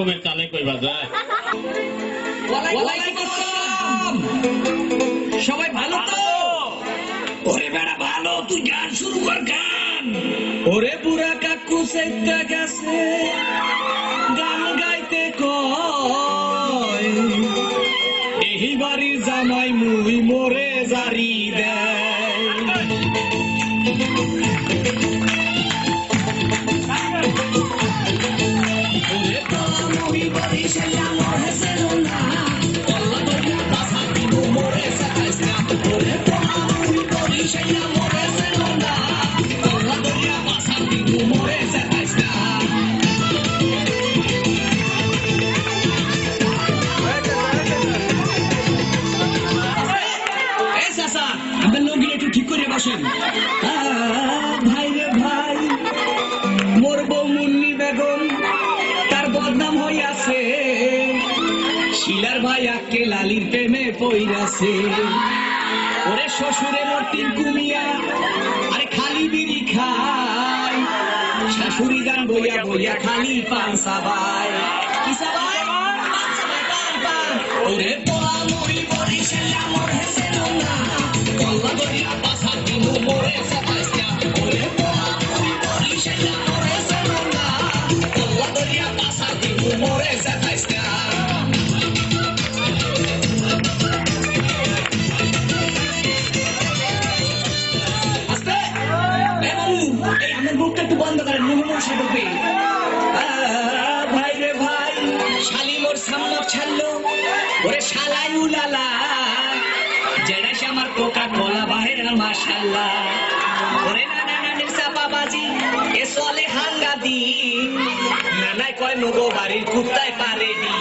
রকমের চালে কইবা যায় সবাই ভালো তো? ওরে বেড়া ভালো। তুই গান শুরু কর গান। ওরে বুড়া কাকু সেটা গেছে গান গাইতে কয়। এই বাড়ির জামাই মুই মোরে জারি দেয়। শিলার ভাই আকে লালির প্রেমে পইরাছে। ওরে শ্বশুরে মর্তিন তিন কুমিয়া, আরে খালি বিড়ি খাই। শাশুড়ি গান বইয়া বইয়া খালি পান সাবাই। কি সাবাই। ওরে মনে মনে ঢুকবে আহ, ভাই রে ভাই আমার কোকা কোলা বাহির মাশাল্লাহ। ওরে নানা নানির চাপা এ চলে হাঙ্গা দি নানাই কয় নগো বাড়ির কুত্তায় পারে দি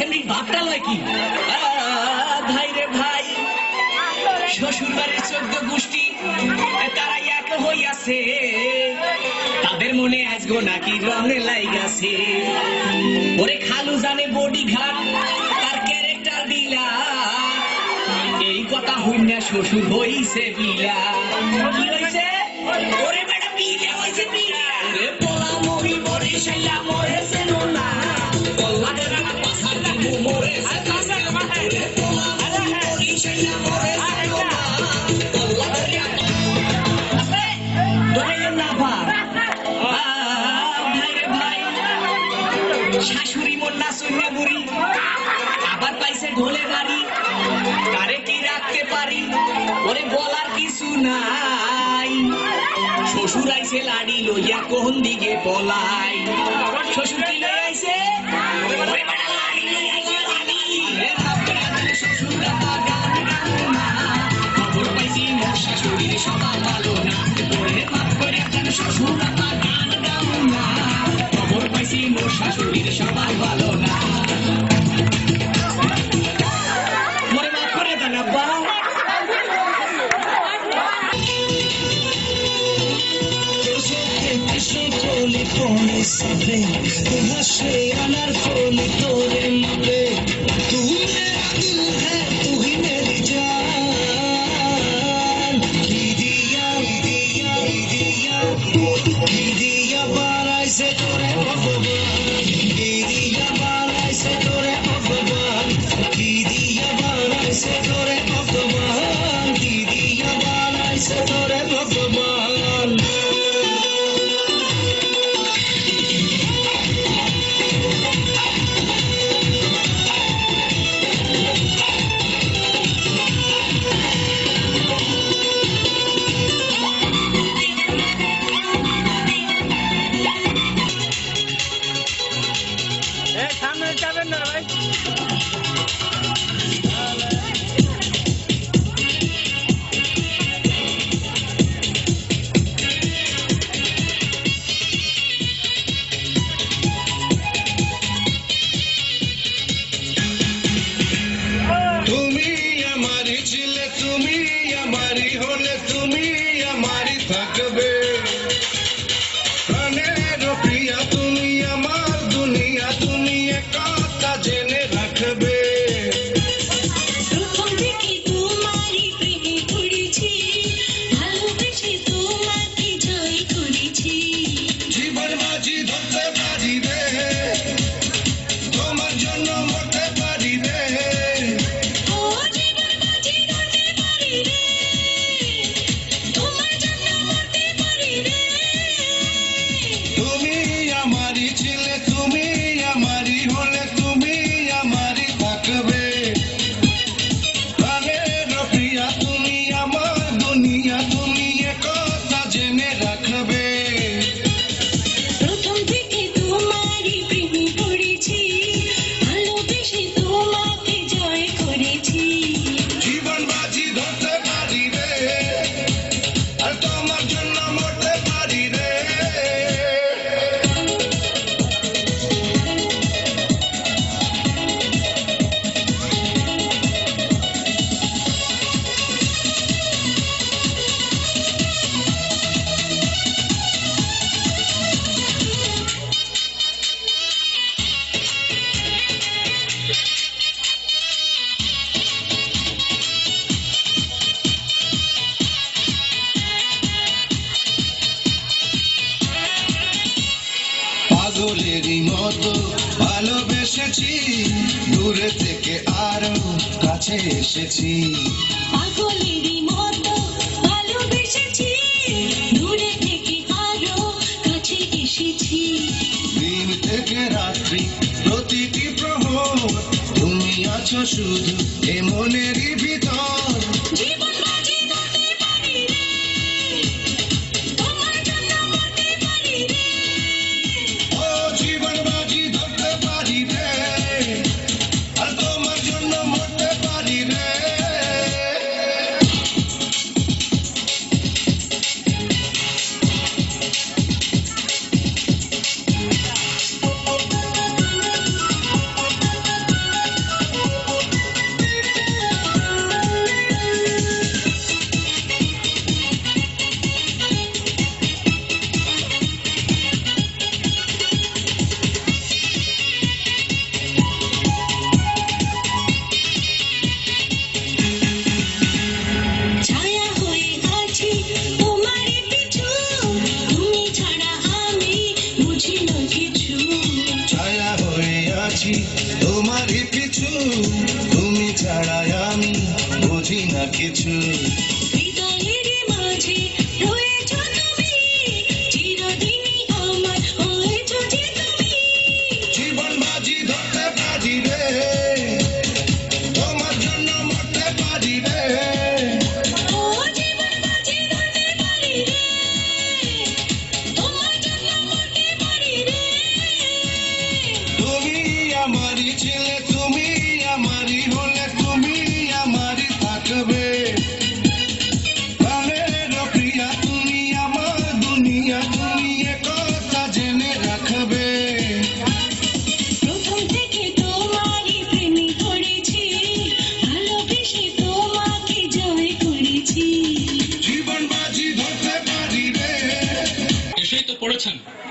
সেমনি ভাবটা লয় কি? ভাই রে ভাই শ্বশুর বাড়ির চোদ্দ গোষ্ঠী, তারা এক হইয়াছে। তাদের মনে আজগো নাকি রঙে লাইগাছে। ওরে খালু জানে বডি ঘাট তার ক্যারেক্টার দিলা। এই কথা হইনা শ্বশুর হইছে বিলা। কি হইছে? ওরে ম্যাডাম বিলা হইছে বিলা। ওরে পোলা মরি মরে শাইলা মরে আবার পাইছে রাখতে পারি? কিছু শ্বশুর আইছে লাড়ি লইয়া কোন দিকে পলাই? শ্বশুর কি সবার ভালো না ওরে মাফ করে আনলে শ্বশুর রাতা গান গানো না খবর পাইছি মোর শাশুড়ির পড়ে আনার ফলে তোরে মাপে তোরে Jacobin. এসেছি। দূরে থেকে আর কাছে এসেছি। থেকে থেকে প্রতিটি প্রভ তুমি আছো শুধু এ মনেরই ভিতর। আছি তোমারই পিছু তুমি ছাড়াই আমি বুঝি না কিছু।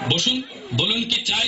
বসুন বলুন কি চাই।